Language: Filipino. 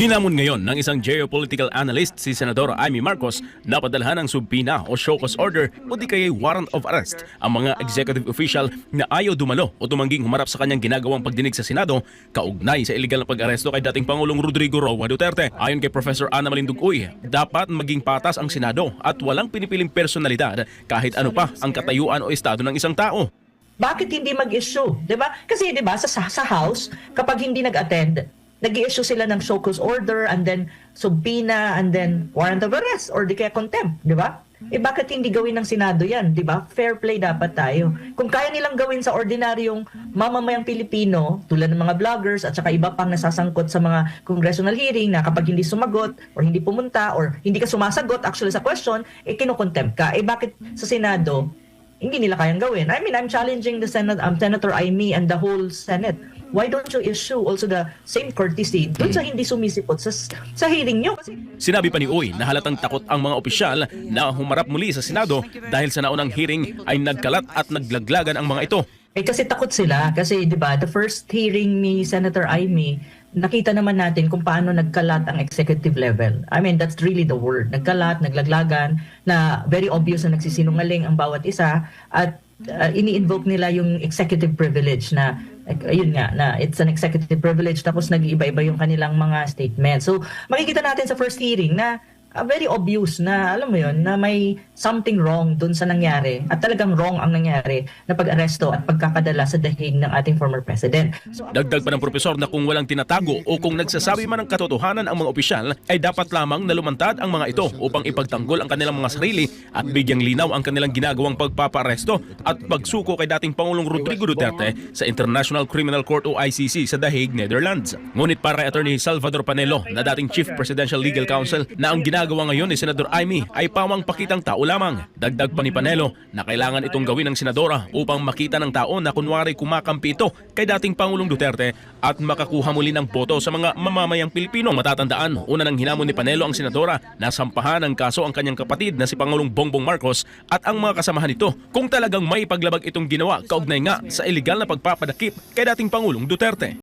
Hinamon ngayon ng isang geopolitical analyst si Senador Amy Marcos na padalhan ng subpina o show cause order o di kaya warrant of arrest ang mga executive official na ayaw dumalo o tumangging humarap sa kanyang ginagawang pagdinig sa Senado kaugnay sa illegal na pag-aresto kay dating Pangulong Rodrigo Roa Duterte. Ayon kay Professor Ana Malindugoy, dapat maging patas ang Senado at walang pinipiling personalidad kahit ano pa ang katayuan o estado ng isang tao. Bakit hindi mag-issue? 'Di ba? Kasi 'di ba sa, sa House, kapag hindi nag-attend, nag-issue sila ng show cause order and then subpoena and then warrant of arrest or di kaya contempt, 'di ba? Eh bakit hindi gawin ng Senado 'yan, 'di ba? Fair play dapat tayo. Kung kaya nilang gawin sa ordinaryong mamamayang Pilipino, tulad ng mga vloggers at saka iba pang nasasangkot sa mga congressional hearing na kapag hindi sumagot or hindi pumunta or hindi ka sumasagot actually sa question, eh kinokontempt ka. Eh bakit sa Senado hindi nila kayang gawin. I mean, I'm challenging the Senate, um, Senator Amy and the whole Senate. Why don't you issue also the same courtesy dun sa hindi sumisipot sa, sa hearing nyo? Kasi Sinabi pa ni Uy na halatang takot ang mga opisyal na humarap muli sa Senado dahil sa naunang hearing ay nagkalat at naglaglagan ang mga ito. Eh kasi takot sila kasi 'di ba the first hearing ni Senator Amy nakita naman natin kung paano nagkalat ang executive level. I mean that's really the word. Nagkalat, naglaglagan na very obvious na nagsisinungaling ang bawat isa at uh, ini-invoke nila yung executive privilege na ayun nga na it's an executive privilege tapos nag-iiba-iba yung kanilang mga statements. So makikita natin sa first hearing na uh, very obvious na alam mo yun na may something wrong dun sa nangyari at talagang wrong ang nangyari na pag-aresto at pagkakadala sa dahig ng ating former president. So, Dagdag pa ng profesor na kung walang tinatago o kung nagsasabi man ng katotohanan ang mga opisyal ay dapat lamang na lumantad ang mga ito upang ipagtanggol ang kanilang mga sarili at bigyang linaw ang kanilang ginagawang pagpapaaresto at pagsuko kay dating Pangulong Rodrigo Duterte sa International Criminal Court o ICC sa Hague, Netherlands. Ngunit para kay Attorney Salvador Panelo na dating Chief Presidential Legal Counsel na ang ginagawa ngayon ni Senador Amy ay pawang pakitang tao lamang. Dagdag pa ni Panelo na kailangan itong gawin ng senadora upang makita ng tao na kunwari kumakampi ito kay dating Pangulong Duterte at makakuha muli ng boto sa mga mamamayang Pilipino. Matatandaan, una nang hinamon ni Panelo ang senadora na sampahan ng kaso ang kanyang kapatid na si Pangulong Bongbong Marcos at ang mga kasamahan nito kung talagang may paglabag itong ginawa kaugnay nga sa iligal na pagpapadakip kay dating Pangulong Duterte.